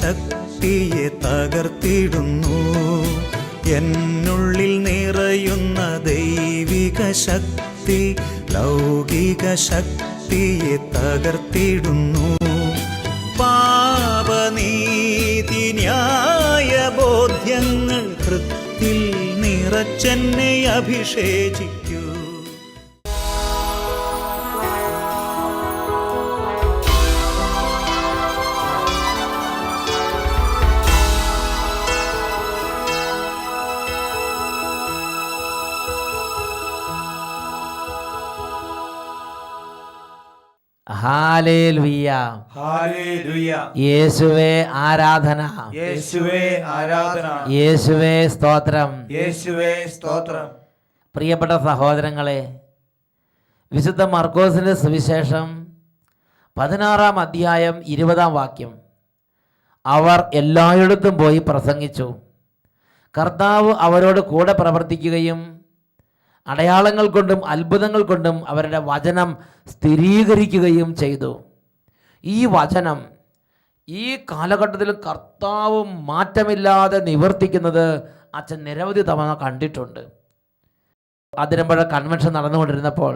ശക്തിയെ തകർത്തിടുന്നു. എന്നുള്ളിൽ നിറയുന്ന ദൈവിക ശക്തി ലൗകിക ശക്തിയെ തകർത്തിടുന്നു. പാപനീതി ന്യായ ബോധ്യങ്ങൾ കൃത്തിൽ നിറച്ചെന്നെ അഭിഷേചിക്കൂ യേശുവേ ആരാധന. യേശുവേ ആരാധന. യേശുവേ സ്തോത്രം. യേശുവേ സ്തോത്രം. പ്രിയപ്പെട്ട സഹോദരങ്ങളെ വിശുദ്ധ മർക്കോസിന്റെ സുവിശേഷം പതിനാറാം അധ്യായം ഇരുപതാം വാക്യം. അവർ എല്ലായിടത്തും പോയി പ്രസംഗിച്ചു. കർത്താവ് അവരോട് കൂടെ പ്രവർത്തിക്കുകയും അടയാളങ്ങൾ കൊണ്ടും അത്ഭുതങ്ങൾ കൊണ്ടും അവരുടെ വചനം സ്ഥിരീകരിക്കുകയും ചെയ്തു. ഈ വചനം ഈ കാലഘട്ടത്തിൽ കർത്താവ് മാറ്റമില്ലാതെ നിവർത്തിക്കുന്നത് അച്ഛൻ നിരവധി തവണ കണ്ടിട്ടുണ്ട്. അതിരമ്പഴ കൺവെൻഷൻ നടന്നുകൊണ്ടിരുന്നപ്പോൾ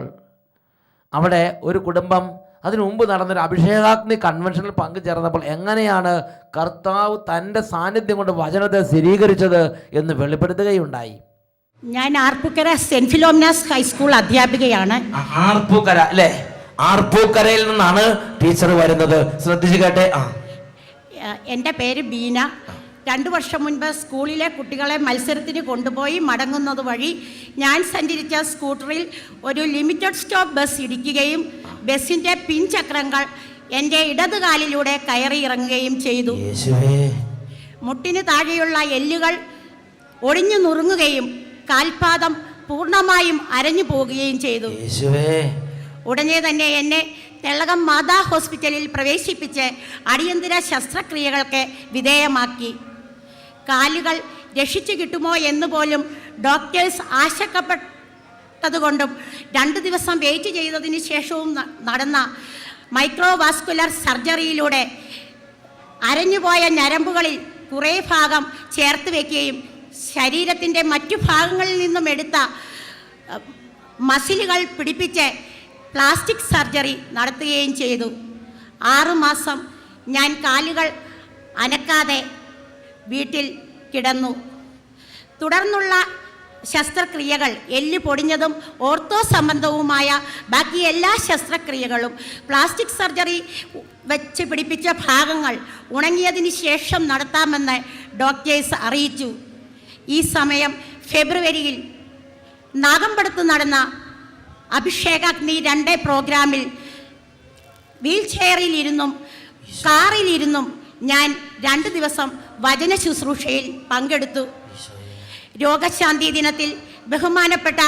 അവിടെ ഒരു കുടുംബം അതിനു മുമ്പ് നടന്നൊരു അഭിഷേകാഗ്നി കൺവെൻഷനിൽ പങ്കുചേർന്നപ്പോൾ എങ്ങനെയാണ് കർത്താവ് തന്റെ സാന്നിധ്യം കൊണ്ട് വചനത്തെ സ്ഥിരീകരിച്ചത് എന്ന് വെളിപ്പെടുത്തുകയുണ്ടായി. ഞാൻ Arpookara Saint Philomena's high school അധ്യാപികയാണ്. Arpookara അല്ലേ? ആർപ്പൂക്കരയിൽ നിന്നാണ് ടീച്ചർ വരുന്നത്. ശ്രദ്ധിച്ചു കേട്ടെ. ആ. എന്റെ പേര് ബീന. രണ്ടു വർഷം മുൻപ് സ്കൂളിലെ കുട്ടികളെ മത്സരത്തിന് കൊണ്ടുപോയി മടങ്ങുന്നത് വഴി ഞാൻ സഞ്ചരിച്ച സ്കൂട്ടറിൽ ഒരു ലിമിറ്റഡ് സ്റ്റോപ്പ് ബസ് ഇടിക്കുകയും ബസ്സിന്റെ പിൻചക്രങ്ങൾ എന്റെ ഇടതുകാലിലൂടെ കയറി ഇറങ്ങുകയും ചെയ്തു. മുട്ടിന് താഴെയുള്ള എല്ലുകൾ ഒടിഞ്ഞു നുറുങ്ങുകയും കാൽപാദം പൂർണമായും അരഞ്ഞു പോവുകയും ചെയ്തു. ഉടനെ തന്നെ എന്നെ തെള്ളകം മാതാ ഹോസ്പിറ്റലിൽ പ്രവേശിപ്പിച്ച് അടിയന്തര ശസ്ത്രക്രിയകൾക്ക് വിധേയമാക്കി. കാലുകൾ രക്ഷിച്ചു കിട്ടുമോ എന്ന് പോലും ഡോക്ടേഴ്സ് ആശങ്കപ്പെട്ടതുകൊണ്ടും രണ്ട് ദിവസം വെയിറ്റ് ചെയ്തതിന് ശേഷവും നടന്ന മൈക്രോവാസ്കുലർ സർജറിയിലൂടെ അരഞ്ഞുപോയ ഞരമ്പുകളിൽ കുറേ ഭാഗം ചേർത്ത് വയ്ക്കുകയും ശരീരത്തിന്റെ മറ്റു ഭാഗങ്ങളിൽ നിന്നും എടുത്ത മസിലുകൾ പിടിപ്പിച്ച് പ്ലാസ്റ്റിക് സർജറി നടത്തുകയും ചെയ്തു. ആറുമാസം ഞാൻ കാലുകൾ അനക്കാതെ വീട്ടിൽ കിടന്നു. തുടർന്നുള്ള ശസ്ത്രക്രിയകൾ എല്ല് പൊടിഞ്ഞതും ഓർത്തോ സംബന്ധവുമായ ബാക്കി എല്ലാ ശസ്ത്രക്രിയകളും പ്ലാസ്റ്റിക് സർജറി വെച്ച് പിടിപ്പിച്ച ഭാഗങ്ങൾ ഉണങ്ങിയതിന് ശേഷം നടത്താമെന്ന് ഡോക്ടേഴ്സ് അറിയിച്ചു. ഈ സമയം ഫെബ്രുവരിയിൽ നാഗമ്പടത്ത് നടന്ന അഭിഷേകാഗ്നി രണ്ട് പ്രോഗ്രാമിൽ വീൽ ചെയറിലിരുന്നും കാറിലിരുന്നും ഞാൻ രണ്ട് ദിവസം വചന ശുശ്രൂഷയിൽ പങ്കെടുത്തു. രോഗശാന്തി ദിനത്തിൽ ബഹുമാനപ്പെട്ട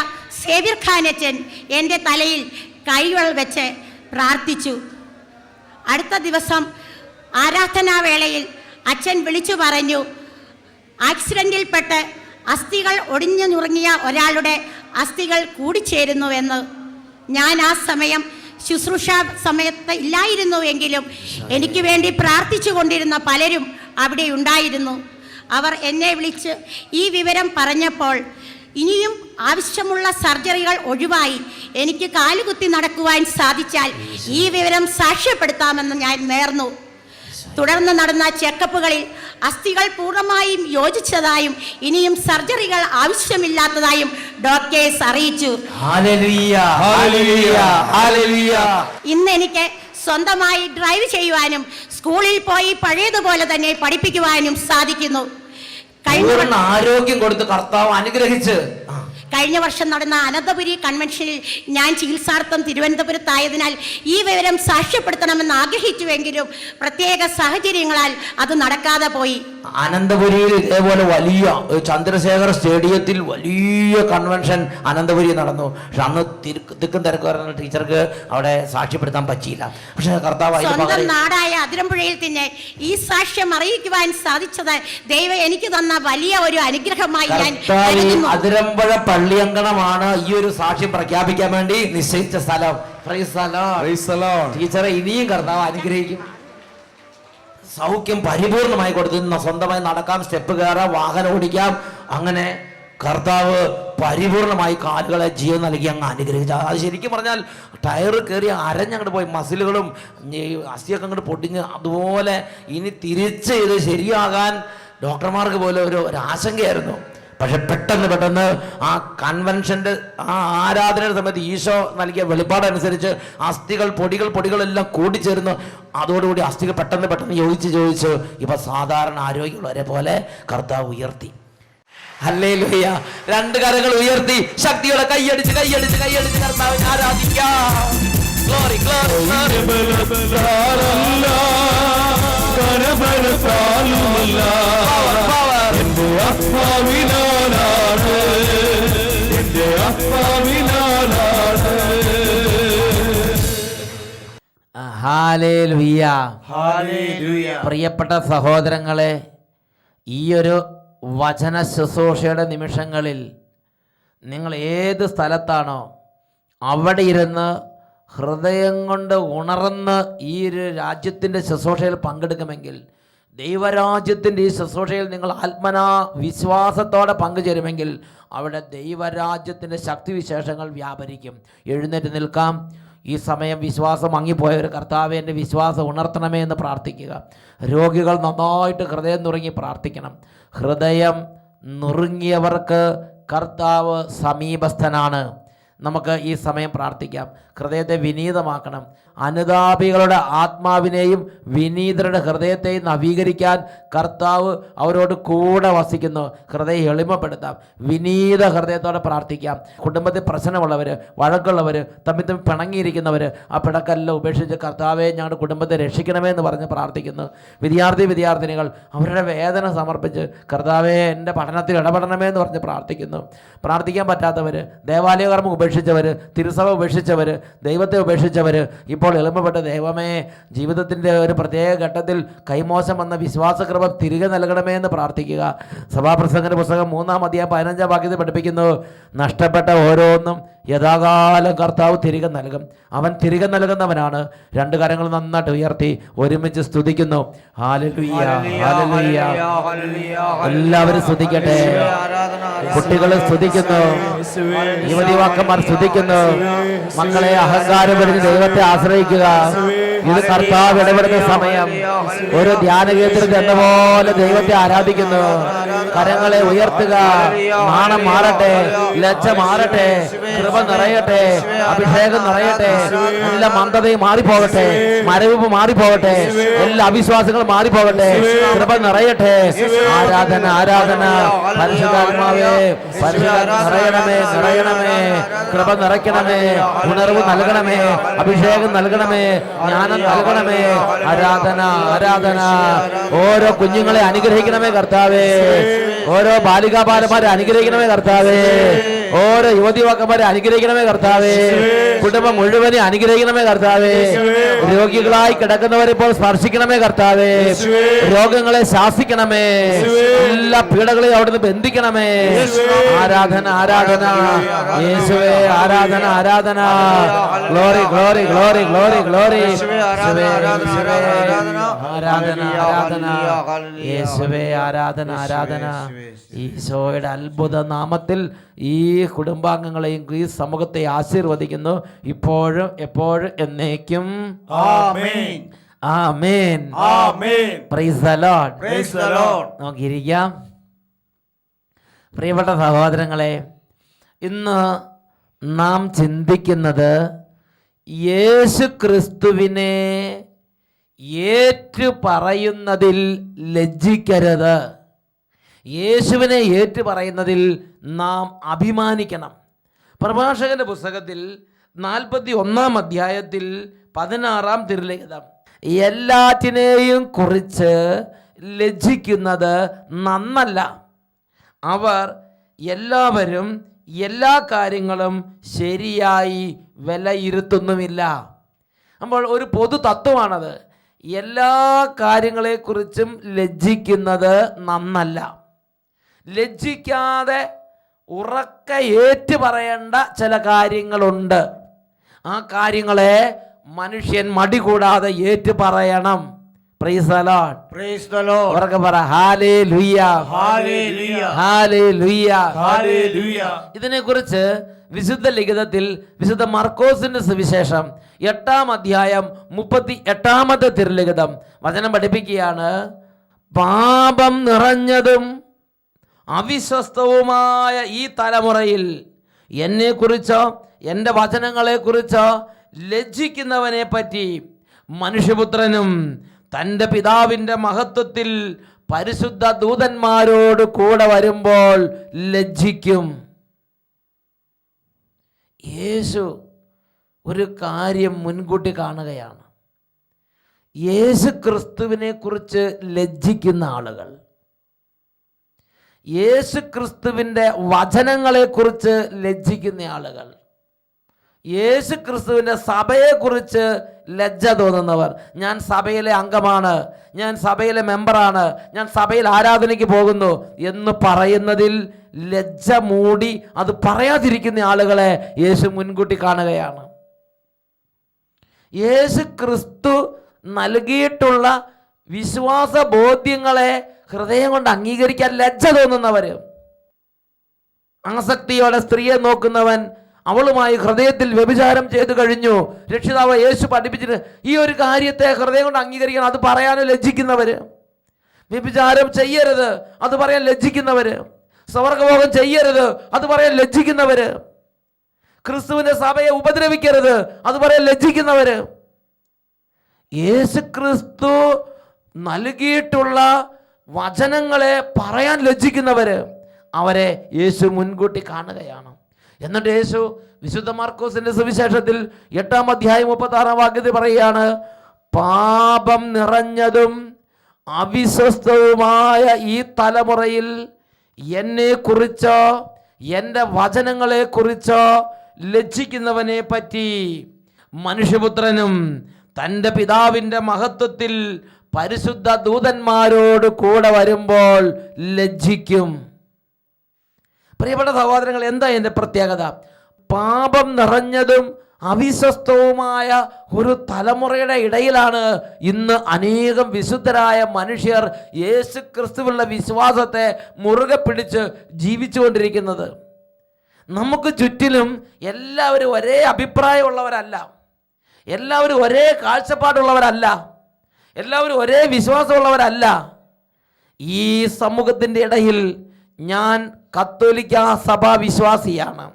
സേവ്യർ ഖാനച്ചൻ എന്റെ തലയിൽ കൈകൾ വെച്ച് പ്രാർത്ഥിച്ചു. അടുത്ത ദിവസം ആരാധനാവേളയിൽ അച്ഛൻ വിളിച്ചു പറഞ്ഞു ആക്സിഡന്റിൽപ്പെട്ട് അസ്ഥികൾ ഒടിഞ്ഞു നുറുങ്ങിയ ഒരാളുടെ അസ്ഥികൾ കൂടിച്ചേരുന്നുവെന്ന് ഞാൻ ആ സമയം ശുശ്രൂഷ സമയത്ത് ഇല്ലായിരുന്നുവെങ്കിലും എനിക്ക് വേണ്ടി പ്രാർത്ഥിച്ചു കൊണ്ടിരുന്ന പലരും അവിടെ ഉണ്ടായിരുന്നു. അവർ എന്നെ വിളിച്ച് ഈ വിവരം പറഞ്ഞപ്പോൾ ഇനിയും ആവശ്യമുള്ള സർജറികൾ ഒഴിവായി എനിക്ക് കാലുകുത്തി നടക്കുവാൻ സാധിച്ചാൽ ഈ വിവരം സാക്ഷ്യപ്പെടുത്താമെന്ന് ഞാൻ നേർന്നു. തുടർന്ന് നടന്ന ചെക്കപ്പുകളിൽ അസ്ഥികൾ പൂർണമായും യോജിച്ചതായും ഇനിയും സർജറികൾ ആവശ്യമില്ലാത്തതായും ഡോക്ടേഴ്സ് അറിയിച്ചു. ഇന്ന് എനിക്ക് സ്വന്തമായി ഡ്രൈവ് ചെയ്യുവാനും സ്കൂളിൽ പോയി പഴയതുപോലെ തന്നെ പഠിപ്പിക്കുവാനും സാധിക്കുന്നു കഴിഞ്ഞ ആരോഗ്യം കൊടുത്ത് കർത്താവ് അനുഗ്രഹിച്ച് കഴിഞ്ഞ വർഷം നടന്ന അനന്തപുരി കൺവെൻഷനിൽ ഞാൻ ചികിത്സാർത്ഥം തിരുവനന്തപുരത്തായതിനാൽ ഈ വിവരം സാക്ഷ്യപ്പെടുത്തണമെന്ന് ആഗ്രഹിച്ചുവെങ്കിലും പ്രത്യേക സാഹചര്യങ്ങളാൽ അത് നടക്കാതെ പോയി. അനന്തപുരിയിൽ ഇതേപോലെ വലിയ ചന്ദ്രശേഖർ സ്റ്റേഡിയത്തിൽ വലിയ കൺവെൻഷൻ അനന്തപുരി നടന്നു. പക്ഷെ അന്ന് തിക്കും തിരക്ക് പറഞ്ഞ ടീച്ചർക്ക് അവിടെ സാക്ഷ്യപ്പെടുത്താൻ പറ്റിയില്ല. പക്ഷെ കർത്താവ് സ്വന്തം നാടായ അതിരമ്പുഴയിൽ തന്നെ ഈ സാക്ഷ്യം അറിയിക്കുവാൻ സാധിച്ചത് ദൈവം എനിക്ക് തന്ന വലിയ ഒരു അനുഗ്രഹമായി ഞാൻ അതിരമ്പഴ പള്ളിയങ്കണമാണ് ഈ ഒരു സാക്ഷ്യം പ്രഖ്യാപിക്കാൻ വേണ്ടി നിശ്ചയിച്ച സ്ഥലം. ടീച്ചറെ ഇനിയും കർത്താവ് അനുഗ്രഹിക്കും. സൗഖ്യം പരിപൂർണമായി കൊടുത്തു. സ്വന്തമായി നടക്കാം സ്റ്റെപ്പ് കയറാം വാഹനം ഓടിക്കാം. അങ്ങനെ കർത്താവ് പരിപൂർണമായി കാലുകളെ ജീവൻ നൽകി അങ്ങ് അനുഗ്രഹിച്ചു. അത് ശരിക്കും പറഞ്ഞാൽ ടയർ കയറി അരഞ്ഞങ്ങോട്ട് പോയി. മസിലുകളും ഈ അസ്ഥിയൊക്കെ അങ്ങോട്ട് പൊട്ടിഞ്ഞ് അതുപോലെ ഇനി തിരിച്ച് ഇത് ശരിയാകാൻ ഡോക്ടർമാർക്ക് പോലും ഒരു ഒരു ആശങ്കയായിരുന്നു. പക്ഷെ പെട്ടെന്ന് പെട്ടെന്ന് ആ കൺവെൻഷന്റെ ആ ആരാധനയുടെ സമയത്ത് ഈശോ നൽകിയ വെളിപ്പാടനുസരിച്ച് അസ്ഥികൾ പൊടികൾ പൊടികളെല്ലാം കൂടിച്ചേർന്ന് അതോടുകൂടി അസ്ഥികൾ പെട്ടെന്ന് പെട്ടെന്ന് യോജിച്ച് ചോദിച്ച് ഇപ്പൊ സാധാരണ ആരോഗ്യമുള്ളവരെ പോലെ കർത്താവ് ഉയർത്തി. അല്ലേ ലോയ്യ രണ്ട് കരങ്ങൾ ഉയർത്തി. ശക്തിയോടെ കൈയടിച്ച് കൈയടിച്ച് കൈയടിച്ച് കർത്താവിനെ ആരാധിക്കാം. ഗ്ലോറി പ്രിയപ്പെട്ട സഹോദരങ്ങളെ ഈ ഒരു വചന ശുശ്രൂഷയുടെ നിമിഷങ്ങളിൽ നിങ്ങൾ ഏത് സ്ഥലത്താണോ അവിടെ ഇരുന്ന് ഹൃദയം കൊണ്ട് ഉണർന്ന് ഈ ഒരു രാജ്യത്തിന്റെ ശുശ്രൂഷയിൽ പങ്കെടുക്കുമെങ്കിൽ ദൈവരാജ്യത്തിന്റെ ഈ ശുശ്രൂഷയിൽ നിങ്ങൾ ആത്മനാ വിശ്വാസത്തോടെ പങ്കുചേരുമെങ്കിൽ അവിടെ ദൈവരാജ്യത്തിന്റെ ശക്തിവിശേഷങ്ങൾ വ്യാപരിക്കും. എഴുന്നേറ്റ് നിൽക്കാം. ഈ സമയം വിശ്വാസം മങ്ങിപ്പോയ ഒരു കർത്താവ് എന്റെ വിശ്വാസം ഉണർത്തണമേ എന്ന് പ്രാർത്ഥിക്കുക. രോഗികൾ നന്നായിട്ട് ഹൃദയം നുറുങ്ങി പ്രാർത്ഥിക്കണം. ഹൃദയം നുറുങ്ങിയവർക്ക് കർത്താവ് സമീപസ്ഥനാണ്. നമുക്ക് ഈ സമയം പ്രാർത്ഥിക്കാം. ഹൃദയത്തെ വിനീതമാക്കണം. അനുതാപികളുടെ ആത്മാവിനെയും വിനീതരുടെ ഹൃദയത്തെയും നവീകരിക്കാൻ കർത്താവ് അവരോട് കൂടെ വസിക്കുന്നു. ഹൃദയം എളിമപ്പെടുത്താം. വിനീത ഹൃദയത്തോടെ പ്രാർത്ഥിക്കാം. കുടുംബത്തിൽ പ്രശ്നമുള്ളവർ വഴക്കുള്ളവർ തമ്മിൽ തമ്മിൽ പിണങ്ങിയിരിക്കുന്നവർ ആ പിണക്കെല്ലാം ഉപേക്ഷിച്ച് കർത്താവെ ഞങ്ങളുടെ കുടുംബത്തെ രക്ഷിക്കണമേ എന്ന് പറഞ്ഞ് പ്രാർത്ഥിക്കുന്നു. വിദ്യാർത്ഥി വിദ്യാർത്ഥിനികൾ അവരുടെ വേദന സമർപ്പിച്ച് കർത്താവെ എന്റെ പഠനത്തിൽ ഇടപെടണമേ എന്ന് പറഞ്ഞ് പ്രാർത്ഥിക്കുന്നു. പ്രാർത്ഥിക്കാൻ പറ്റാത്തവർ ദേവാലയ കർമ്മം ഉപേക്ഷിച്ചവർ തിരുസഭ ഉപേക്ഷിച്ചവർ ദൈവത്തെ ഉപേക്ഷിച്ചവർ ഇപ്പോൾ എളുപ്പപ്പെട്ട ദൈവമേ ജീവിതത്തിന്റെ ഒരു പ്രത്യേക ഘട്ടത്തിൽ കൈമോശം വന്ന വിശ്വാസക്രമം തിരികെ നൽകണമേ എന്ന് പ്രാർത്ഥിക്കുക. സഭാപ്രസംഗന്റെ പുസ്തകം മൂന്നാം അധ്യായം പതിനഞ്ചാം വാക്യത്തിൽ പഠിപ്പിക്കുന്നു നഷ്ടപ്പെട്ട ഓരോന്നും യഥാകാലം കർത്താവ് തിരികെ നൽകും. അവൻ തിരികെ നൽകുന്നവനാണ്. രണ്ട് കാര്യങ്ങൾ നന്നായിട്ട് ഉയർത്തി ഒരുമിച്ച് സ്തുതിക്കുന്നു. എല്ലാവരും സ്തുതിക്കട്ടെ. കുട്ടികൾ സ്തുതിക്കുന്നു. യുവതിവാക്കന്മാർ സ്തുതിക്കുന്നു. മക്കളെ അഹങ്കാരം വരുന്ന ദൈവത്തെ ആശ്രയിക്കുക. ഇത് കർത്താവ് ഇടപെടുന്ന സമയം ഒരു ധ്യാന കേന്ദ്രത്തിൽ എന്ന പോലെ ദൈവത്തെ ആരാധിക്കുന്നു. കരങ്ങളെ ഉയർത്തുക. നാണം മാറട്ടെ. ലജ്ജ മാറട്ടെ. കൃപ നിറയട്ടെ. അഭിഷേകം നിറയട്ടെ. എല്ലാ മന്ദതയും മാറിപ്പോകട്ടെ. മരവിപ്പ് മാറിപ്പോകട്ടെ. എല്ലാ അവിശ്വാസങ്ങളും മാറിപ്പോകട്ടെ. കൃപ നിറയട്ടെ. ആരാധന ആരാധന. പരിശുദ്ധാത്മാവേ പരിശുദ്ധ നിറയണമേ നിറയണമേ. കൃപ നിറയ്ക്കണമേ. ഉണർവ് നൽകണമേ. അഭിഷേകം നൽകണമേ. ജ്ഞാനം നൽകണമേ. ആരാധന ആരാധന. ഓരോ കുഞ്ഞുങ്ങളെ അനുഗ്രഹിക്കണമേ കർത്താവേ. ഓരോ ബാലികാ ബാലന്മാരെ അനുഗ്രഹിക്കണമേ കർത്താവേ. ഓരോ യുവതി യുവതിവാക്കന്മാരെ അനുഗ്രഹിക്കണമേ കർത്താവേ. കുടുംബം മുഴുവനെ അനുഗ്രഹിക്കണമേ കർത്താവേ. രോഗികളായി കിടക്കുന്നവരെ ഇപ്പോൾ സ്പർശിക്കണമേ കർത്താവേ. രോഗങ്ങളെ ശാസിക്കണമേ. എല്ലാ പീഡകളെയും അവിടുന്ന് ബന്ധിക്കണമേ. ആരാധന ആരാധന. യേശുവേ ആരാധന. ആരാധന glory glory glory glory glory. ആരാധന, ആരാധന, യേശുവേ. ആരാധന. ആരാധന ഈശോയുടെ അത്ഭുത നാമത്തിൽ ഈ കുടുംബാംഗങ്ങളെയും ഈ സമൂഹത്തെ ആശീർവദിക്കുന്നു. ഇപ്പോഴും എപ്പോഴും എന്നേക്കും. ആമേൻ. ആമേൻ. ആമേൻ. Praise the lord praise the lord നമുക്കിരിക്കാം പ്രിയപ്പെട്ട സഹോദരങ്ങളെ ഇന്ന് നാം ചിന്തിക്കുന്നത് യേശു ക്രിസ്തുവിനെ ഏറ്റു പറയുന്നതിൽ ലജ്ജിക്കരുത്. യേശുവിനെ ഏറ്റു പറയുന്നതിൽ നാം അഭിമാനിക്കണം. പ്രഭാഷകന്റെ പുസ്തകത്തിൽ നാൽപ്പത്തി ഒന്നാം അധ്യായത്തിൽ പതിനാറാം തിരുലിഖിതം എല്ലാറ്റിനെയും കുറിച്ച് ലജ്ജിക്കുന്നത് നന്നല്ല. അവർ എല്ലാവരും എല്ലാ കാര്യങ്ങളും ശരിയായി വിലയിരുത്തുന്നുമില്ല. അപ്പോൾ ഒരു പൊതു തത്വമാണത്. എല്ലാ കാര്യങ്ങളെക്കുറിച്ചും ലജ്ജിക്കുന്നത് നന്നല്ല. ലജ്ജിക്കാതെ ഉറക്ക ഏറ്റു പറയേണ്ട ചില കാര്യങ്ങളുണ്ട്. ആ കാര്യങ്ങളെ മനുഷ്യൻ മടി കൂടാതെ ഏറ്റു പറയണം. ഹല്ലേലൂയ ഇതിനെക്കുറിച്ച് വിശുദ്ധ ലിഖിതത്തിൽ വിശുദ്ധ മർക്കോസിന്റെ സുവിശേഷം എട്ടാം അധ്യായം മുപ്പത്തി എട്ടാമത്തെ തിരുലിഖിതം വചനം പഠിപ്പിക്കുകയാണ്. പാപം നിറഞ്ഞതും അവിശ്വസ്തവുമായ ഈ തലമുറയിൽ എന്നെക്കുറിച്ചോ എന്റെ വചനങ്ങളെക്കുറിച്ചോ ലജ്ജിക്കുന്നവനെ പറ്റി മനുഷ്യപുത്രനും തന്റെ പിതാവിന്റെ മഹത്വത്തിൽ പരിശുദ്ധ ദൂതന്മാരോട് കൂടെ വരുമ്പോൾ ലജ്ജിക്കും. യേശു ഒരു കാര്യം മുൻകൂട്ടി കാണുകയാണ്. യേശു ക്രിസ്തുവിനെ കുറിച്ച് ലജ്ജിക്കുന്ന ആളുകൾ യേശു ക്രിസ്തുവിന്റെ വചനങ്ങളെക്കുറിച്ച് ലജ്ജിക്കുന്ന ആളുകൾ യേശു ക്രിസ്തുവിന്റെ സഭയെക്കുറിച്ച് ലജ്ജ തോന്നുന്നവർ. ഞാൻ സഭയിലെ അംഗമാണ്. ഞാൻ സഭയിലെ മെമ്പറാണ്. ഞാൻ സഭയിൽ ആരാധനയ്ക്ക് പോകുന്നു എന്ന് പറയുന്നതിൽ ലജ്ജ മൂടി അത് പറയാതിരിക്കുന്ന ആളുകളെ യേശു മുൻകൂട്ടി കാണുകയാണ്. യേശു ക്രിസ്തു നൽകിയിട്ടുള്ള വിശ്വാസ ബോധ്യങ്ങളെ ഹൃദയം കൊണ്ട് അംഗീകരിക്കാൻ ലജ്ജ തോന്നുന്നവർ ആസക്തിയോടെ സ്ത്രീയെ നോക്കുന്നവൻ അവളുമായി ഹൃദയത്തിൽ വ്യഭിചാരം ചെയ്തു കഴിഞ്ഞു. രക്ഷിതാവ് യേശു പഠിപ്പിച്ചിട്ട് ഈ ഒരു കാര്യത്തെ ഹൃദയം കൊണ്ട് അംഗീകരിക്കണം. അത് പറയാനും ലജ്ജിക്കുന്നവർ വ്യഭിചാരം ചെയ്യരുത്. അത് പറയാൻ ലജ്ജിക്കുന്നവർ സ്വർഗഭോഗം ചെയ്യരുത്. അത് പറയാൻ ലജ്ജിക്കുന്നവർ ക്രിസ്തുവിന്റെ സഭയെ ഉപദ്രവിക്കരുത്. അത് പറയാൻ ലജ്ജിക്കുന്നവർ യേശു ക്രിസ്തു നൽകിയിട്ടുള്ള വചനങ്ങളെ പറയാൻ ലജ്ജിക്കുന്നവർ അവരെ യേശു മുൻകൂട്ടി കാണുകയാണ്. എന്നിട്ട് യേശു വിശുദ്ധ മാർക്കോസിന്റെ സുവിശേഷത്തിൽ എട്ടാം അധ്യായം മുപ്പത്തി ആറാം വാക്യത്തിൽ പറയുകയാണ് പാപം നിറഞ്ഞതും അവിശ്വസ്തവുമായ ഈ തലമുറയിൽ എന്നെ കുറിച്ചോ എന്റെ വചനങ്ങളെ കുറിച്ചോ ലജ്ജിക്കുന്നവനെ പറ്റി മനുഷ്യപുത്രനും തന്റെ പിതാവിന്റെ മഹത്വത്തിൽ പരിശുദ്ധ ദൂതന്മാരോട് കൂടെ വരുമ്പോൾ ലജ്ജിക്കും. പ്രിയപ്പെട്ട സഹോദരങ്ങൾ എന്താ എന്റെ പ്രത്യേകത? പാപം നിറഞ്ഞതും അവിശ്വസ്തവുമായ ഒരു തലമുറയുടെ ഇടയിലാണ് ഇന്ന് അനേകം വിശുദ്ധരായ മനുഷ്യർ യേശു ക്രിസ്തുവിലുള്ള വിശ്വാസത്തെ മുറുകെ പിടിച്ച് ജീവിച്ചുകൊണ്ടിരിക്കുന്നത്. നമുക്ക് ചുറ്റിലും എല്ലാവരും ഒരേ അഭിപ്രായമുള്ളവരല്ല. എല്ലാവരും ഒരേ കാഴ്ചപ്പാടുള്ളവരല്ല. എല്ലാവരും ഒരേ വിശ്വാസമുള്ളവരല്ല. ഈ സമൂഹത്തിന്റെ ഇടയിൽ ഞാൻ കത്തോലിക്ക സഭാ വിശ്വാസിയാണ്.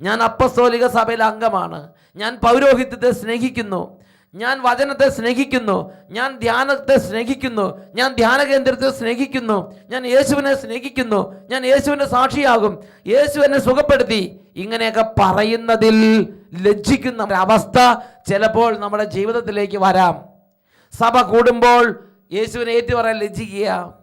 ഞാൻ അപ്പസ്തോലിക സഭയിലെ അംഗമാണ്. ഞാൻ പൗരോഹിത്യത്തെ സ്നേഹിക്കുന്നു. ഞാൻ വചനത്തെ സ്നേഹിക്കുന്നു. ഞാൻ ധ്യാനത്തെ സ്നേഹിക്കുന്നു. ഞാൻ ധ്യാന കേന്ദ്രത്തെ സ്നേഹിക്കുന്നു. ഞാൻ യേശുവിനെ സ്നേഹിക്കുന്നു. ഞാൻ യേശുവിന്റെ സാക്ഷിയാകും. യേശു എന്നെ സുഖപ്പെടുത്തി. ഇങ്ങനെയൊക്കെ പറയുന്നതിൽ ലജ്ജിക്കുന്ന അവസ്ഥ ചിലപ്പോൾ നമ്മുടെ ജീവിതത്തിലേക്ക് വരാം. സഭ കൂടുമ്പോൾ യേശുവിനെ ഏറ്റു പറയാൻ ലജ്ജിക്കുക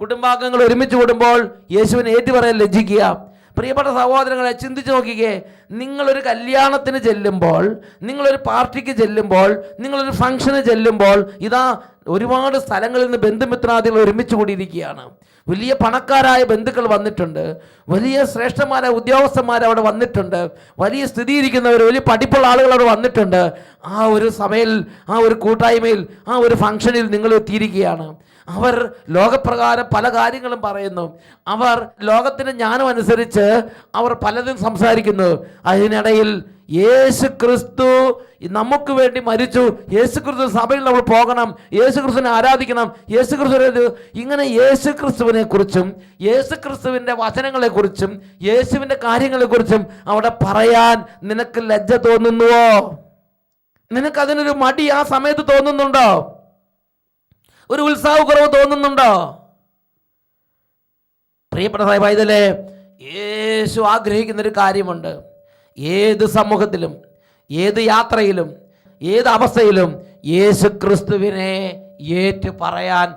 കുടുംബാംഗങ്ങൾ ഒരുമിച്ച് കൂടുമ്പോൾ യേശുവിനെ ഏറ്റു പറയാൻ ലജ്ജിക്കുക. പ്രിയപ്പെട്ട സഹോദരങ്ങളെ ചിന്തിച്ചു നോക്കിക്കേ. നിങ്ങളൊരു കല്യാണത്തിന് ചെല്ലുമ്പോൾ നിങ്ങളൊരു പാർട്ടിക്ക് ചെല്ലുമ്പോൾ നിങ്ങളൊരു ഫംഗ്ഷന് ചെല്ലുമ്പോൾ ഇതാ ഒരുപാട് സ്ഥലങ്ങളിൽ നിന്ന് ബന്ധുമിത്രാദികൾ ഒരുമിച്ച് കൂടിയിരിക്കുകയാണ്. വലിയ പണക്കാരായ ബന്ധുക്കൾ വന്നിട്ടുണ്ട്. വലിയ ശ്രേഷ്ഠന്മാരായ ഉദ്യോഗസ്ഥന്മാർ അവിടെ വന്നിട്ടുണ്ട്. വലിയ സ്ഥിതിയിരിക്കുന്നവർ വലിയ പഠിപ്പുള്ള ആളുകൾ അവിടെ വന്നിട്ടുണ്ട്. ആ ഒരു സമയത്ത് ആ ഒരു കൂട്ടായ്മയിൽ ആ ഒരു ഫംഗ്ഷനിൽ നിങ്ങൾ എത്തിയിരിക്കുകയാണ്. അവർ ലോകപ്രകാരം പല കാര്യങ്ങളും പറയുന്നു. അവർ ലോകത്തിന്റെ ജ്ഞാനം അനുസരിച്ച് അവർ പലതും സംസാരിക്കുന്നു. അതിനിടയിൽ യേശു ക്രിസ്തു നമുക്ക് വേണ്ടി മരിച്ചു. യേശു ക്രിസ്തു സഭയിൽ നമ്മൾ പോകണം. യേശു ക്രിസ്തുവിനെ ആരാധിക്കണം. യേശു ക്രിസ്തുവിനെ ഇങ്ങനെ യേശു ക്രിസ്തുവിനെ കുറിച്ചും യേശു ക്രിസ്തുവിന്റെ വചനങ്ങളെക്കുറിച്ചും യേശുവിന്റെ കാര്യങ്ങളെക്കുറിച്ചും അവിടെ പറയാൻ നിനക്ക് ലജ്ജ തോന്നുന്നുവോ? നിനക്കതിനൊരു മടി ആ സമയത്ത് തോന്നുന്നുണ്ടോ? ഒരു ഉത്സാഹക്കുറവ് തോന്നുന്നുണ്ടോ? പ്രിയപ്പെട്ട സാഹിബായതല്ലേ യേശു ആഗ്രഹിക്കുന്ന ഒരു കാര്യമുണ്ട്. ഏത് സമൂഹത്തിലും ഏത് യാത്രയിലും ഏത് അവസ്ഥയിലും യേശു ക്രിസ്തുവിനെ ഏറ്റു പറയാൻ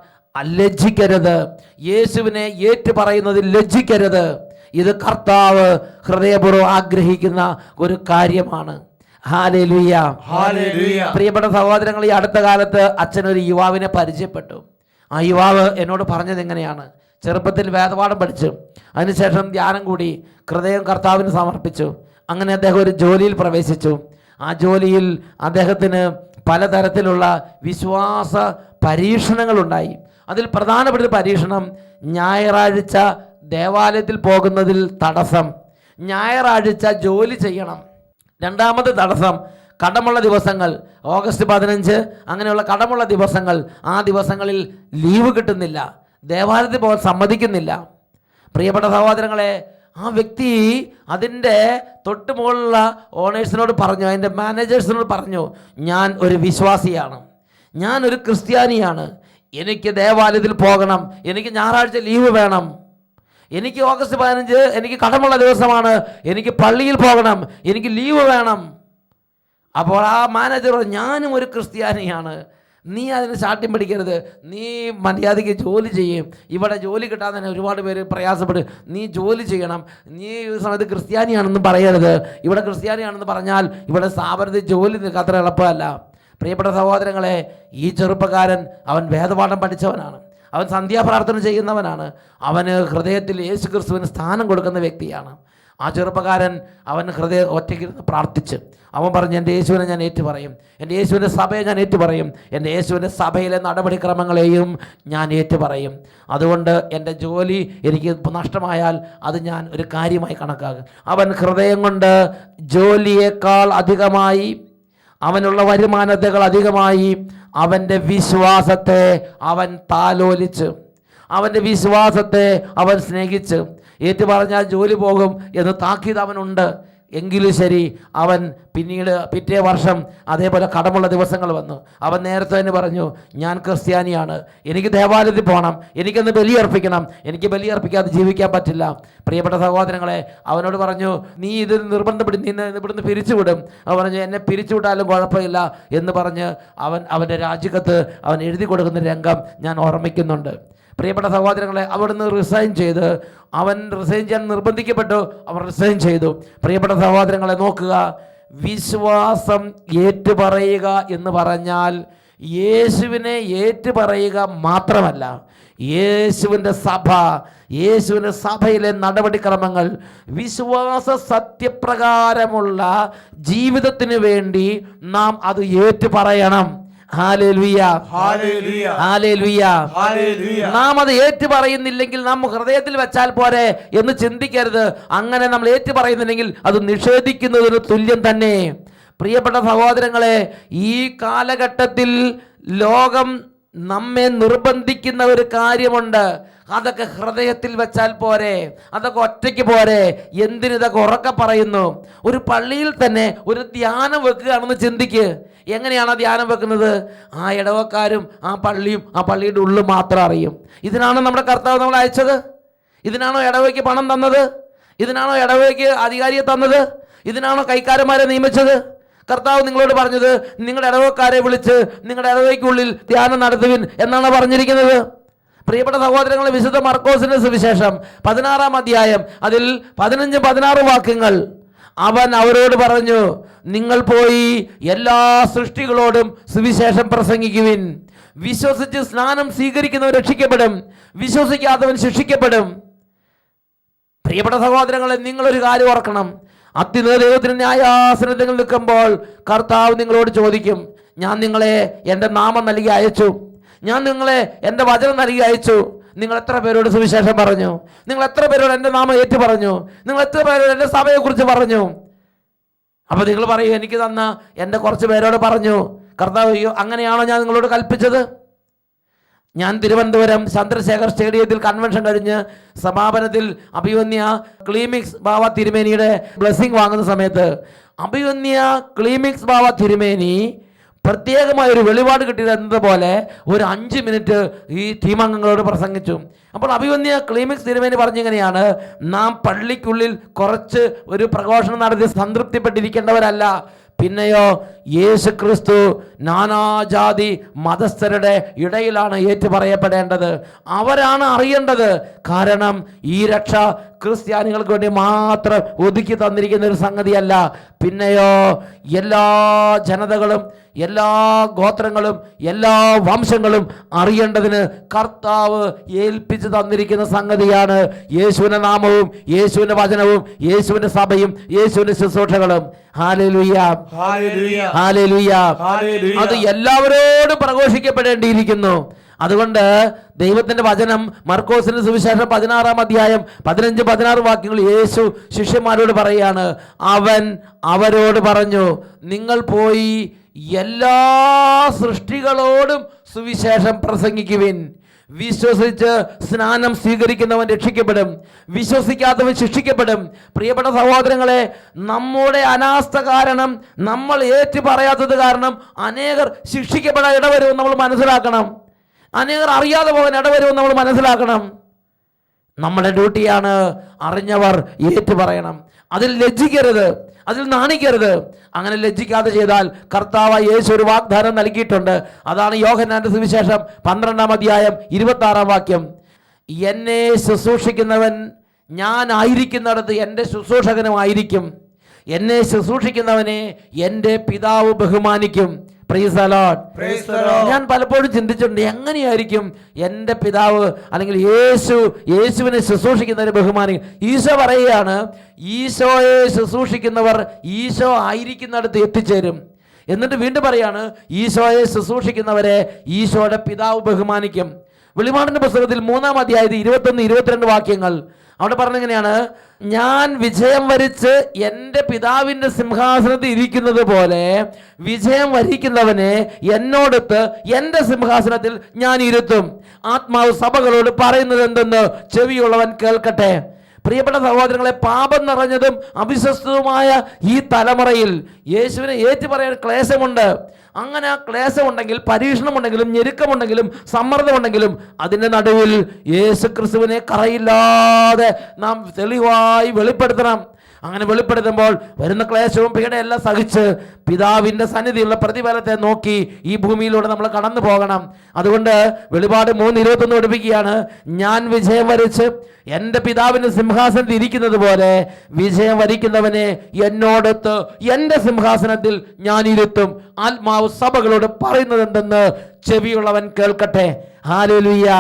ലജ്ജിക്കരുത് യേശുവിനെ ഏറ്റു പറയുന്നതിൽ ലജ്ജിക്കരുത്. ഇത് കർത്താവ് ഹൃദയപൂർവം ആഗ്രഹിക്കുന്ന ഒരു കാര്യമാണ്. പ്രിയപ്പെട്ട സഹോദരങ്ങൾ ഈ അടുത്ത കാലത്ത് അച്ഛൻ ഒരു യുവാവിനെ പരിചയപ്പെട്ടു. ആ യുവാവ് എന്നോട് പറഞ്ഞത് എങ്ങനെയാണ് ചെറുപ്പത്തിൽ വേദപാഠം പഠിച്ചു. അതിനുശേഷം ധ്യാനം കൂടി ഹൃദയം കർത്താവിന് സമർപ്പിച്ചു. അങ്ങനെ അദ്ദേഹം ഒരു ജോലിയിൽ പ്രവേശിച്ചു. ആ ജോലിയിൽ അദ്ദേഹത്തിന് പലതരത്തിലുള്ള വിശ്വാസ പരീക്ഷണങ്ങളുണ്ടായി. അതിൽ പ്രധാനപ്പെട്ട ഒരു പരീക്ഷണം ഞായറാഴ്ച ദേവാലയത്തിൽ പോകുന്നതിൽ തടസ്സം. ഞായറാഴ്ച ജോലി ചെയ്യണം. രണ്ടാമത് തടസ്സം കടമുള്ള ദിവസങ്ങൾ. ഓഗസ്റ്റ് പതിനഞ്ച് അങ്ങനെയുള്ള കടമുള്ള ദിവസങ്ങൾ. ആ ദിവസങ്ങളിൽ ലീവ് കിട്ടുന്നില്ല. ദേവാലയത്തിൽ പോകാൻ സമ്മതിക്കുന്നില്ല. പ്രിയപ്പെട്ട സഹോദരങ്ങളെ ആ വ്യക്തി അതിന്റെ തൊട്ട് മുകളിലുള്ള ഓണേഴ്സിനോട് പറഞ്ഞു അതിന്റെ മാനേജേഴ്സിനോട് പറഞ്ഞു ഞാൻ ഒരു വിശ്വാസിയാണ്. ഞാൻ ഒരു ക്രിസ്ത്യാനിയാണ്. എനിക്ക് ദേവാലയത്തിൽ പോകണം. എനിക്ക് ഞായറാഴ്ച ലീവ് വേണം. എനിക്ക് ഓഗസ്റ്റ് പതിനഞ്ച് എനിക്ക് കടമുള്ള ദിവസമാണ് എനിക്ക് പള്ളിയിൽ പോകണം എനിക്ക് ലീവ് വേണം. അപ്പോൾ ആ മാനേജർ ഞാനും ഒരു ക്രിസ്ത്യാനിയാണ്. നീ അതിന് ശാഠ്യം പിടിക്കരുത്. നീ മര്യാദയ്ക്ക് ജോലി ചെയ്യും. ഇവിടെ ജോലി കിട്ടാൻ തന്നെ ഒരുപാട് പേര് പ്രയാസപ്പെടും നീ ജോലി ചെയ്യണം. നീ ഈ സമയത്ത് ക്രിസ്ത്യാനിയാണെന്ന് പറയരുത്. ഇവിടെ ക്രിസ്ത്യാനിയാണെന്ന് പറഞ്ഞാൽ ഇവിടെ സ്ഥാപനത്തിൽ ജോലി നിൽക്കുക അത്ര എളുപ്പമല്ല. പ്രിയപ്പെട്ട സഹോദരങ്ങളെ ഈ ചെറുപ്പക്കാരൻ അവൻ വേദപാഠം പഠിച്ചവനാണ്. അവൻ സന്ധ്യാപ്രാർത്ഥന ചെയ്യുന്നവനാണ്. അവന് ഹൃദയത്തിൽ യേശു ക്രിസ്തുവിന് സ്ഥാനം കൊടുക്കുന്ന വ്യക്തിയാണ്. ആ ചെറുപ്പക്കാരൻ അവൻ ഹൃദയ ഒറ്റയ്ക്കിരുന്ന് പ്രാർത്ഥിച്ച് അവൻ പറഞ്ഞു എന്റെ യേശുവിനെ ഞാൻ ഏറ്റുപറയും. എന്റെ യേശുവിന്റെ സഭയെ ഞാൻ ഏറ്റുപറയും. എന്റെ യേശുവിന്റെ സഭയിലെ നടപടിക്രമങ്ങളെയും ഞാൻ ഏറ്റുപറയും. അതുകൊണ്ട് എന്റെ ജോലി എനിക്ക് നഷ്ടമായാൽ അത് ഞാൻ ഒരു കാര്യമായി കണക്കാക്കും. അവൻ ഹൃദയം കൊണ്ട് ജോലിയേക്കാൾ അധികമായി അവനുള്ള വരുമാനതകൾ അധികമായി അവന്റെ വിശ്വാസത്തെ അവൻ താലോലിച്ച് അവന്റെ വിശ്വാസത്തെ അവൻ സ്നേഹിച്ച്. ഏറ്റു പറഞ്ഞാൽ ജോലി പോകും എന്ന് താക്കീത് അവനുണ്ട്. എങ്കിലും ശരി അവൻ പിന്നീട് പിറ്റേ വർഷം അതേപോലെ കടമുള്ള ദിവസങ്ങൾ വന്നു. അവൻ നേരത്തെ തന്നെ പറഞ്ഞു ഞാൻ ക്രിസ്ത്യാനിയാണ്. എനിക്ക് ദേവാലയത്തിൽ പോകണം. എനിക്കൊന്ന് ബലിയർപ്പിക്കണം. എനിക്ക് ബലിയർപ്പിക്കാതെ ജീവിക്കാൻ പറ്റില്ല. പ്രിയപ്പെട്ട സഹോദരങ്ങളെ അവനോട് പറഞ്ഞു നീ ഇത് നിർബന്ധപ്പെടും നീ ഇവിടുന്ന് പിരിച്ചുവിടും. അവൻ പറഞ്ഞു എന്നെ പിരിച്ചുവിട്ടാലും കുഴപ്പമില്ല എന്ന് പറഞ്ഞ് അവൻ അവന്റെ രാജിക്കത്ത് അവൻ എഴുതി കൊടുക്കുന്ന രംഗം ഞാൻ ഓർമ്മിക്കുന്നുണ്ട്. പ്രിയപ്പെട്ട സഹോദരങ്ങളെ അവിടുന്ന് റിസൈൻ ചെയ്ത് അവൻ റിസൈൻ ചെയ്യാൻ നിർബന്ധിക്കപ്പെട്ടു അവൻ റിസൈൻ ചെയ്തു. പ്രിയപ്പെട്ട സഹോദരങ്ങളെ നോക്കുക. വിശ്വാസം ഏറ്റുപറയുക എന്ന് പറഞ്ഞാൽ യേശുവിനെ ഏറ്റുപറയുക മാത്രമല്ല യേശുവിന്റെ സഭ യേശുവിന്റെ സഭയിലെ നടപടിക്രമങ്ങൾ വിശ്വാസ സത്യപ്രകാരമുള്ള ജീവിതത്തിന് വേണ്ടി നാം അത് ഏറ്റുപറയണം. നാം അത് ഏറ്റു പറയുന്നില്ലെങ്കിൽ നാം ഹൃദയത്തിൽ വെച്ചാൽ പോരെ എന്ന് ചിന്തിക്കരുത്. അങ്ങനെ നമ്മൾ ഏറ്റു പറയുന്നില്ലെങ്കിൽ അത് നിഷേധിക്കുന്നതിന് തുല്യം തന്നെ. പ്രിയപ്പെട്ട സഹോദരങ്ങളെ ഈ കാലഘട്ടത്തിൽ ലോകം നമ്മെ നിർബന്ധിക്കുന്ന ഒരു കാര്യമുണ്ട്. അതൊക്കെ ഹൃദയത്തിൽ വെച്ചാൽ പോരെ അതൊക്കെ ഒറ്റയ്ക്ക് പോരെ. എന്തിനിതൊക്കെ ഉറക്കെ പറയുന്നു? ഒരു പള്ളിയിൽ തന്നെ ഒരു ധ്യാനം വെക്കുകയാണെന്ന് ചിന്തിക്ക്. എങ്ങനെയാണ് ആ ധ്യാനം വെക്കുന്നത്? ആ ഇടവക്കാരും ആ പള്ളിയും ആ പള്ളിയുടെ ഉള്ളിൽ മാത്രം അറിയും. ഇതിനാണോ നമ്മുടെ കർത്താവ് നമ്മൾ അയച്ചത്? ഇതിനാണോ ഇടവയ്ക്ക് പണം തന്നത്? ഇതിനാണോ ഇടവയ്ക്ക് അധികാരിയെ തന്നത്? ഇതിനാണോ കൈക്കാരന്മാരെ നിയമിച്ചത്? കർത്താവ് നിങ്ങളോട് പറഞ്ഞത് നിങ്ങളുടെ ഇടവക്കാരെ വിളിച്ച് നിങ്ങളുടെ ഇടവയ്ക്കുള്ളിൽ ധ്യാനം നടത്തുവിൻ എന്നാണ് പറഞ്ഞിരിക്കുന്നത്. പ്രിയപ്പെട്ട സഹോദരങ്ങളെ വിശുദ്ധ മർക്കോസിന്റെ സുവിശേഷം പതിനാറാം അധ്യായം അതിൽ പതിനഞ്ച് പതിനാറ് വാക്യങ്ങൾ. അവൻ അവരോട് പറഞ്ഞു നിങ്ങൾ പോയി എല്ലാ സൃഷ്ടികളോടും സുവിശേഷം പ്രസംഗിക്കുവിൻ. വിശ്വസിച്ച് സ്നാനം സ്വീകരിക്കുന്നവൻ രക്ഷിക്കപ്പെടും. വിശ്വസിക്കാത്തവൻ ശിക്ഷിക്കപ്പെടും. പ്രിയപ്പെട്ട സഹോദരങ്ങളെ നിങ്ങളൊരു കാര്യം ഓർക്കണം. അത്യുന്നത ന്യായാസനത്തിൽ നിൽക്കുമ്പോൾ കർത്താവ് നിങ്ങളോട് ചോദിക്കും ഞാൻ നിങ്ങളെ എന്റെ നാമം നൽകി അയച്ചു. ഞാൻ നിങ്ങളെ എന്റെ വചനം നൽകി അയച്ചു. നിങ്ങൾ എത്ര പേരോട് സുവിശേഷം പറഞ്ഞു? നിങ്ങൾ എത്ര പേരോട് എന്റെ നാമം ഏറ്റു പറഞ്ഞു? നിങ്ങൾ എത്ര പേരോട് എന്റെ സഭയെക്കുറിച്ച് പറഞ്ഞു? അപ്പോൾ നിങ്ങൾ പറയൂ എനിക്ക് തന്ന എന്റെ കുറച്ച് പേരോട് പറഞ്ഞു. കർത്താവ് അയ്യോ അങ്ങനെയാണോ ഞാൻ നിങ്ങളോട് കൽപ്പിച്ചത്? ഞാൻ തിരുവനന്തപുരം ചന്ദ്രശേഖർ സ്റ്റേഡിയത്തിൽ കൺവെൻഷൻ കഴിഞ്ഞ് സമാപനത്തിൽ അഭിവന്യ ക്ലീമിക്സ് ബാവ തിരുമേനിയുടെ ബ്ലെസ്സിങ് വാങ്ങുന്ന സമയത്ത് അഭിവന്യ ക്ലീമിക്സ് ബാവ തിരുമേനി പ്രത്യേകമായ ഒരു വെളിപാട് കിട്ടിയത് പോലെ ഒരു അഞ്ച് മിനിറ്റ് ഈ ടീം അംഗങ്ങളോട് പ്രസംഗിച്ചു. അപ്പോൾ അഭിവന്യ ക്ലീമിക്സ് തിരുമേനി പറഞ്ഞിങ്ങനെയാണ് നാം പള്ളിക്കുള്ളിൽ കുറച്ച് ഒരു പ്രഘോഷണം നടത്തി സംതൃപ്തിപ്പെട്ടിരിക്കേണ്ടവരല്ല. പിന്നെയോ യേശു ക്രിസ്തു നാനാജാതി മതസ്ഥരുടെ ഇടയിലാണ് ഏറ്റുപറയപ്പെടേണ്ടത്. അവരാണ് അറിയേണ്ടത്. കാരണം ഈ രക്ഷ ക്രിസ്ത്യാനികൾക്ക് വേണ്ടി മാത്രം ഒതുക്കി തന്നിരിക്കുന്ന ഒരു സംഗതിയല്ല. പിന്നെയോ എല്ലാ ജനതകളും എല്ലാ ഗോത്രങ്ങളും എല്ലാ വംശങ്ങളും അറിയേണ്ടതിന് കർത്താവ് ഏൽപ്പിച്ചു തന്നിരിക്കുന്ന സംഗതിയാണ് യേശുവിന്റെ നാമവും യേശുവിന്റെ വചനവും യേശുവിന്റെ സഭയും യേശുവിന്റെ ശുശ്രൂഷകളും. അത് എല്ലാവരോടും പ്രഘോഷിക്കപ്പെടേണ്ടിയിരിക്കുന്നു. അതുകൊണ്ട് ദൈവത്തിന്റെ വചനം മർക്കോസിന്റെ സുവിശേഷം പതിനാറാം അധ്യായം പതിനഞ്ച് പതിനാറ് വാക്യങ്ങൾ യേശു ശിഷ്യന്മാരോട് പറയുകയാണ്. അവൻ അവരോട് പറഞ്ഞു നിങ്ങൾ പോയി എല്ലാ സൃഷ്ടികളോടും സുവിശേഷം പ്രസംഗിക്കുവിൻ. വിശ്വസിച്ച് സ്നാനം സ്വീകരിക്കുന്നവൻ രക്ഷിക്കപ്പെടും. വിശ്വസിക്കാത്തവൻ ശിക്ഷിക്കപ്പെടും. പ്രിയപ്പെട്ട സഹോദരങ്ങളെ നമ്മുടെ അനാസ്ഥ കാരണം നമ്മൾ ഏറ്റു പറയാത്തത് കാരണം അനേകർ ശിക്ഷിക്കപ്പെടാൻ ഇടവരുമെന്ന് നമ്മൾ മനസ്സിലാക്കണം. അനേകർ അറിയാതെ പോകാൻ ഇടവരുമെന്ന് നമ്മൾ മനസ്സിലാക്കണം. നമ്മുടെ ഡ്യൂട്ടിയാണ് അറിഞ്ഞവർ ഏറ്റു പറയണം. അതിൽ ലജ്ജിക്കരുത് അതിൽ നാണിക്കരുത്. അങ്ങനെ ലജ്ജിക്കാതെ ചെയ്താൽ കർത്താവ് യേശു ഒരു വാഗ്ദാനം നൽകിയിട്ടുണ്ട്. അതാണ് യോഹനാന്റെ സുവിശേഷം പന്ത്രണ്ടാം അധ്യായം ഇരുപത്തി ആറാം വാക്യം. എന്നെ ശുശ്രൂഷിക്കുന്നവൻ ഞാൻ ആയിരിക്കുന്നിടത്ത് എന്റെ ശുശ്രൂഷകനുമായിരിക്കും എന്നെ ശുശ്രൂഷിക്കുന്നവനെ എന്റെ പിതാവ് ബഹുമാനിക്കും. ഞാൻ പലപ്പോഴും ചിന്തിച്ചിട്ടുണ്ട് എങ്ങനെയായിരിക്കും എന്റെ പിതാവ് അല്ലെങ്കിൽ യേശു യേശുവിനെ ശുശ്രൂഷിക്കുന്നതിന് ബഹുമാനി? ഈശോ പറയുകയാണ് ഈശോയെ ശുശ്രൂഷിക്കുന്നവർ ഈശോ ആയിരിക്കുന്നിടത്ത് എത്തിച്ചേരും. എന്നിട്ട് വീണ്ടും പറയാണ് ഈശോയെ ശുശ്രൂഷിക്കുന്നവരെ ഈശോയുടെ പിതാവ് ബഹുമാനിക്കും. വെളിമാടിന്റെ പുസ്തകത്തിൽ മൂന്നാം അധ്യായത്തിൽ ഇരുപത്തൊന്ന് ഇരുപത്തിരണ്ട് വാക്യങ്ങൾ അവിടെ പറഞ്ഞെങ്ങനെയാണ് ഞാൻ വിജയം വരിച്ച് എന്റെ പിതാവിന്റെ സിംഹാസനത്തിൽ ഇരിക്കുന്നത് പോലെ വിജയം വരിക്കുന്നവനെ എന്നോടൊത്ത് എന്റെ സിംഹാസനത്തിൽ ഞാൻ ഇരുത്തും. ആത്മാവ് സഭകളോട് പറയുന്നത് എന്തെന്ന്? ചെവിയുള്ളവൻ കേൾക്കട്ടെ. പ്രിയപ്പെട്ട സഹോദരങ്ങളെ പാപം നിറഞ്ഞതും അവിശ്വസ്തവുമായ ഈ തലമുറയിൽ യേശുവിനെ ഏറ്റു പറയാൻ ക്ലേശമുണ്ട്. അങ്ങനെ ആ ക്ലേശമുണ്ടെങ്കിൽ പരീക്ഷണമുണ്ടെങ്കിലും ഞെരുക്കമുണ്ടെങ്കിലും സമ്മർദ്ദമുണ്ടെങ്കിലും അതിന്റെ നടുവിൽ യേശു ക്രിസ്തുവിനെ കറയില്ലാതെ നാം തെളിവായി വെളിപ്പെടുത്തണം. അങ്ങനെ വെളിപ്പെടുത്തുമ്പോൾ വരുന്ന ക്ലേശവും പീഡയെല്ലാം സഹിച്ച് പിതാവിന്റെ സന്നിധിയുള്ള പ്രതിഫലത്തെ നോക്കി ഈ ഭൂമിയിലൂടെ നമ്മൾ കടന്നു പോകണം. അതുകൊണ്ട് വെളിപാട് മൂന്ന് ഇരുപത്തൊന്ന് പഠിപ്പിക്കുകയാണ്. ഞാൻ വിജയം വരിച്ച് എന്റെ പിതാവിന്റെ സിംഹാസനത്തിൽ ഇരിക്കുന്നത് പോലെ വിജയം വരിക്കുന്നവനെ എന്നോടൊത്ത് എന്റെ സിംഹാസനത്തിൽ ഞാൻ ഇരുത്തും. ആത്മാവ് സഭകളോട് പറയുന്നത് എന്തെന്ന് ചെവിയുള്ളവൻ കേൾക്കട്ടെ. Hallelujah.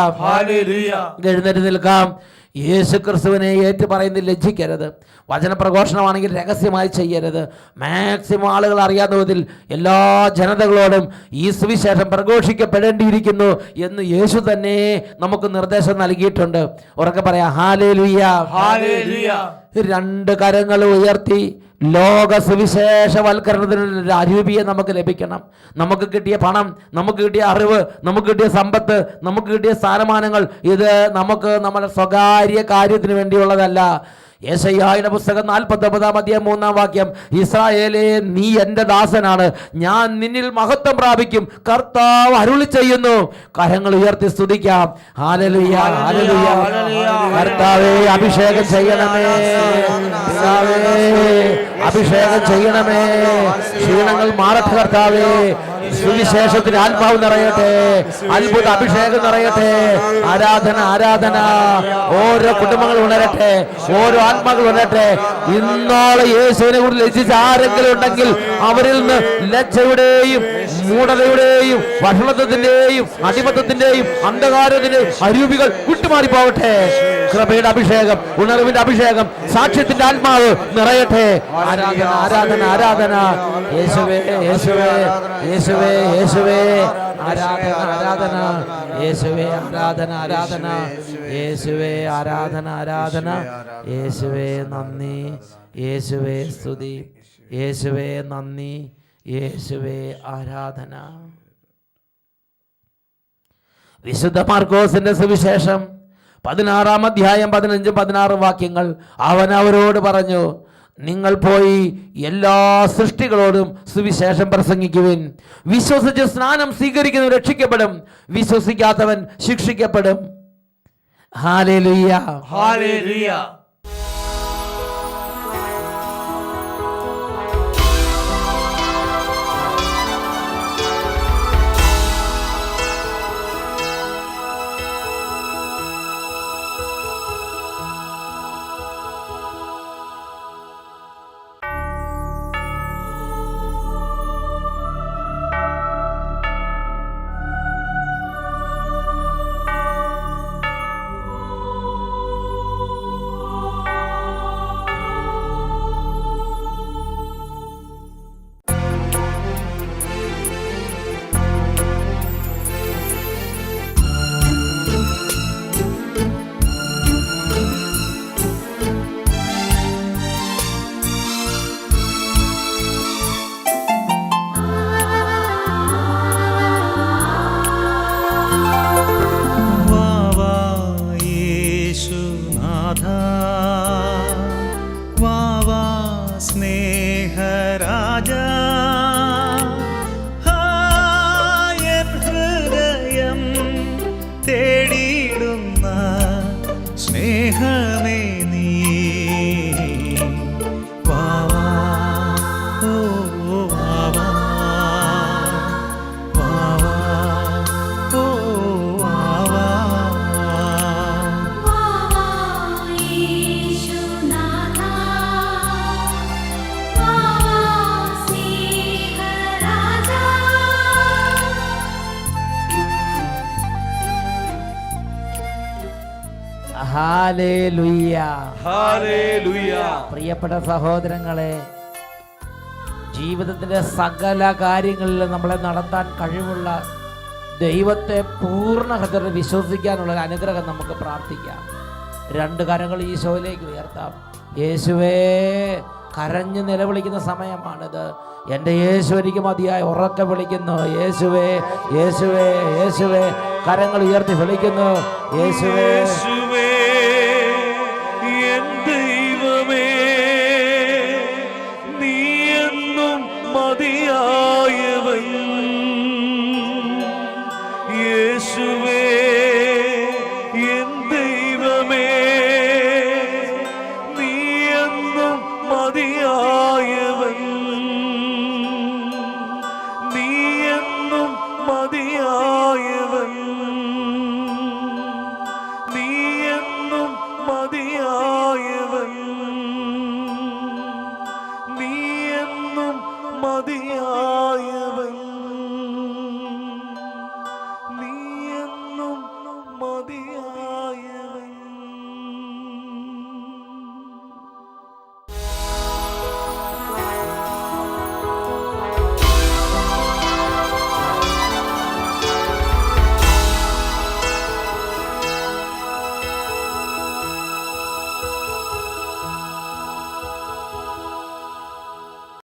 എഴുന്നേറ്റ് നിൽക്കാം. യേശു ക്രിസ്തുവിനെ ഏറ്റു പറയുന്നത് ലജ്ജിക്കരുത്. വചനപ്രഘോഷണമാണെങ്കിൽ രഹസ്യമായി ചെയ്യരുത്. മാക്സിമം ആളുകൾ അറിയാവുന്ന വിധത്തിൽ എല്ലാ ജനതകളോടും ഈ സുവിശേഷം പ്രഘോഷിക്കപ്പെടേണ്ടിയിരിക്കുന്നു എന്ന് യേശു തന്നെ നമുക്ക് നിർദ്ദേശം നൽകിയിട്ടുണ്ട്. ഉറക്കെ പറയാം ഹാലേ ലുയ്യ രണ്ട് കരങ്ങൾ ഉയർത്തി ലോക സുവിശേഷവൽക്കരണത്തിന് ഒരു അരൂപിയെ നമുക്ക് ലഭിക്കണം. നമുക്ക് കിട്ടിയ പണം നമുക്ക് കിട്ടിയ അറിവ് നമുക്ക് കിട്ടിയ സമ്പത്ത് നമുക്ക് കിട്ടിയ സ്ഥാനമാനങ്ങൾ ഇത് നമുക്ക് നമ്മുടെ സ്വകാര്യ കാര്യത്തിന് വേണ്ടിയുള്ളതല്ല. യേശയ്യായുടെ പുസ്തകം നാൽപ്പത്തി ഒമ്പതാം അധ്യായം മൂന്നാം വാക്യം ഇസ്രായേലെ നീ എന്റെ ദാസനാണ്. ഞാൻ നിന്നിൽ മഹത്വം പ്രാപിക്കും. കർത്താവ് അരുളി ചെയ്യുന്നു. കരങ്ങൾ ഉയർത്തി സ്തുതിക്കാം. കർത്താവേ അഭിഷേകം ചെയ്യണമേ. അഭിഷേകം ചെയ്യണമേ. ക്ഷീണങ്ങൾ മാറട്ടെ കർത്താവേ. സുവിശേഷത്തിന് ആത്മാവ് നിറയട്ടെ അത്ഭുത അഭിഷേകം നിറയട്ടെ ആരാധന ആരാധന. ഓരോ കുടുംബങ്ങൾ ഉണരട്ടെ ഓരോ ആത്മാക്കൾ ഉണരട്ടെ. ഇന്നോളം യേശുവിനെ കുറിച്ച് ലജിച്ച ആരെങ്കിലും ഉണ്ടെങ്കിൽ അവരിൽ നിന്ന് ലജ്ജയുടെയും മൂഢതയുടെയും ഭക്ഷണത്തിന്റെയും അടിമത്തത്തിന്റെയും അന്ധകാരത്തിന്റെയും അരൂപികൾ വിട്ടുമാറി പോവട്ടെ കൃപയുടെ അഭിഷേകം ഉണർവിന്റെ അഭിഷേകം സാക്ഷ്യത്തിന്റെ ആത്മാവ് നിറയട്ടെ. ആരാധന ആരാധന ആരാധന. യേശുവേ യേശുവേ യേശുവേ യേശുവേ. ആരാധന ആരാധന. യേശുവേ ആരാധന ആരാധന. യേശുവേ ആരാധന ആരാധന. യേശുവേ നന്ദി. യേശുവേ സ്തുതി. യേശുവേ നന്ദി. യേശുവേ ആരാധന. വിശുദ്ധ മാർക്കോസിന്റെ സുവിശേഷം പതിനാറാം അധ്യായം പതിനഞ്ച് പതിനാറ് വാക്യങ്ങൾ അവൻ അവരോട് പറഞ്ഞു നിങ്ങൾ പോയി എല്ലാ സൃഷ്ടികളോടും സുവിശേഷം പ്രസംഗിക്കുവിൻ. വിശ്വസിച്ച് സ്നാനം സ്വീകരിക്കുന്നവൻ രക്ഷിക്കപ്പെടും. വിശ്വസിക്കാത്തവൻ ശിക്ഷിക്കപ്പെടും. ഹാലേലുയ്യ ഹാലേ വാ പ്രിയപ്പെട്ട സഹോദരങ്ങളെ ജീവിതത്തിന്റെ സകല കാര്യങ്ങളിൽ നമ്മളെ നടത്താൻ കഴിവുള്ള ദൈവത്തെ പൂർണ ഹൃദയത്തിൽ വിശ്വസിക്കാനുള്ള അനുഗ്രഹം നമുക്ക് പ്രാർത്ഥിക്കാം. രണ്ട് കരങ്ങൾ ഈശോയിലേക്ക് ഉയർത്താം. യേശുവേ കരഞ്ഞ് നിലവിളിക്കുന്ന സമയമാണിത്. എന്റെ യേശു എനിക്ക് മതിയായി ഉറക്കെ വിളിക്കുന്നു. യേശുവേ യേശുവേ യേശുവേ കരങ്ങൾ ഉയർത്തി വിളിക്കുന്നു. യേശുവേ. മതിയായവൻ യേശുവേ